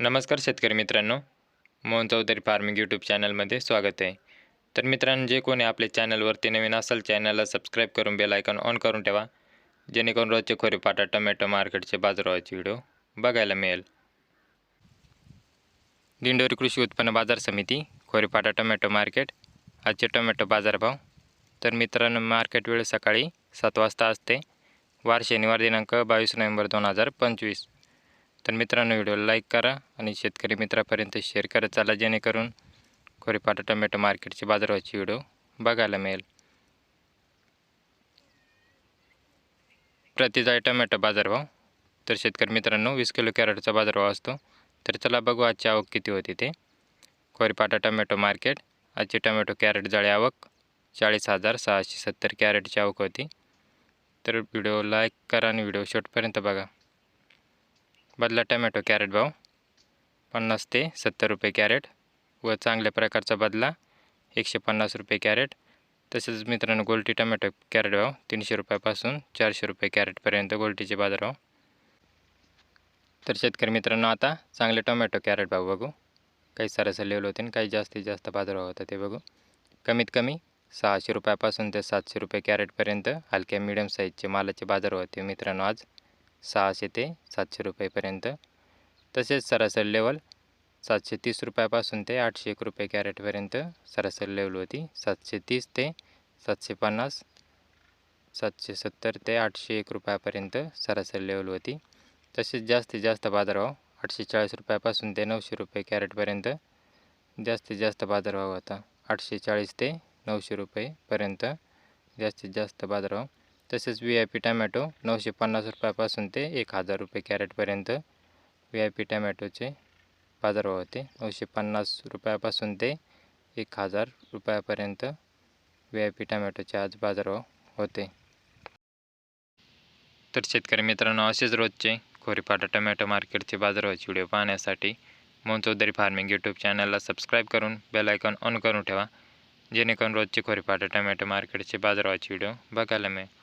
नमस्कार शेतकरी मित्रांनो. मोहन चौधरी फार्मिंग यूट्यूब चॅनलमध्ये स्वागत आहे. तर मित्रांनो जे कोणी आपल्या चॅनलवरती नवीन असेल चॅनलला सबस्क्राईब करून बेल आयकॉन ऑन करून ठेवा. जेणेकरून रोजचे खोरेपाटा टोमॅटो मार्केटचे बाजारभावाचे व्हिडिओ बघायला मिळेल. दिंडोरी कृषी उत्पन्न बाजार समिती खोरेपाटा टोमॅटो मार्केट आजचे टोमॅटो बाजारभाव. तर मित्रांनो मार्केट वेळ सकाळी सात वाजता असते. वार शनिवार दिनांक बावीस नोव्हेंबर दोन हजार पंचवीस. तर मित्रांनो व्हिडिओला लाईक करा आणि शेतकरी मित्रापर्यंत शेअर करत चाला जेणेकरून खोरीपाटा टोमॅटो मार्केटची बाजारभावाची व्हिडिओ बघायला मिळेल. प्रतिजाय टोमॅटो बाजारभाव. तर शेतकरी मित्रांनो वीस किलो कॅरेटचा बाजारभाव असतो. तर चला बघू आजची आवक किती होती ते. Khoripata tomato market. आजची टोमॅटो कॅरेट जाळी आवक चाळीस हजार सहाशे सत्तर कॅरेटची आवक होती. तर व्हिडिओ लाईक करा आणि व्हिडिओ शेवटपर्यंत बघा. बदला टमॅटो कॅरेट भाव. पन्नास ते सत्तर रुपये कॅरेट. व चांगल्या प्रकारचा बदला एकशे पन्नास रुपये कॅरेट. तसेच मित्रांनो गोल्टी टमॅटो कॅरेट भाव तीनशे रुपयापासून चारशे रुपये कॅरेटपर्यंत गोल्टीचे बाजारभाव तर शेतकरी मित्रांनो आता चांगले टोमॅटो कॅरेट भाव बघू. काही सरासरी लेवल होते आणि काही जास्तीत जास्त बाजारभाव होता ते बघू. कमीत कमी सहाशे रुपयापासून ते सातशे रुपये कॅरेटपर्यंत हलक्या मिडियम साईजचे मालाचे बाजार होते मित्रांनो आज. सहाशे ते सातशे रुपयेपर्यंत. तसेच सरासरी लेवल सातशे तीस रुपयापासून ते आठशे एक रुपये कॅरेटपर्यंत सरासरी लेवल होती सातशे तीस ते सातशे पन्नास सातशे सत्तर ते आठशे एक रुपयापर्यंत सरासरी लेवल होती तसेच जास्तीत जास्त बाजारभाव आठशे चाळीस रुपयापासून ते नऊशे रुपये कॅरेटपर्यंत जास्तीत जास्त बाजारभाव होता आठशे चाळीस ते नऊशे रुपयेपर्यंत जास्तीत जास्त बाजारभाव तसेच व्ही आय पी टॅमॅटो नऊशे पन्नास रुपयापासून ते एक हजार रुपये कॅरेटपर्यंत व्ही आय पी टॅमॅटोचे बाजारभाव होते. नऊशे पन्नास रुपयापासून ते एक हजार रुपयापर्यंत व्ही आय पी टॅमॅटोचे आज बाजारभाव होते. तर शेतकरी मित्रांनो असेच रोजचे खोरीपाटा टोमॅटो मार्केटचे बाजारभावाचे व्हिडिओ पाहण्यासाठी मोहन चौधरी फार्मिंग यूट्यूब चॅनलला सबस्क्राईब करून बेल आयकॉन ऑन करून ठेवा जेणेकरून रोजचे खोरीपाटा टोमॅटो मार्केटचे बाजारभावाचे व्हिडिओ बघायला मिळेल.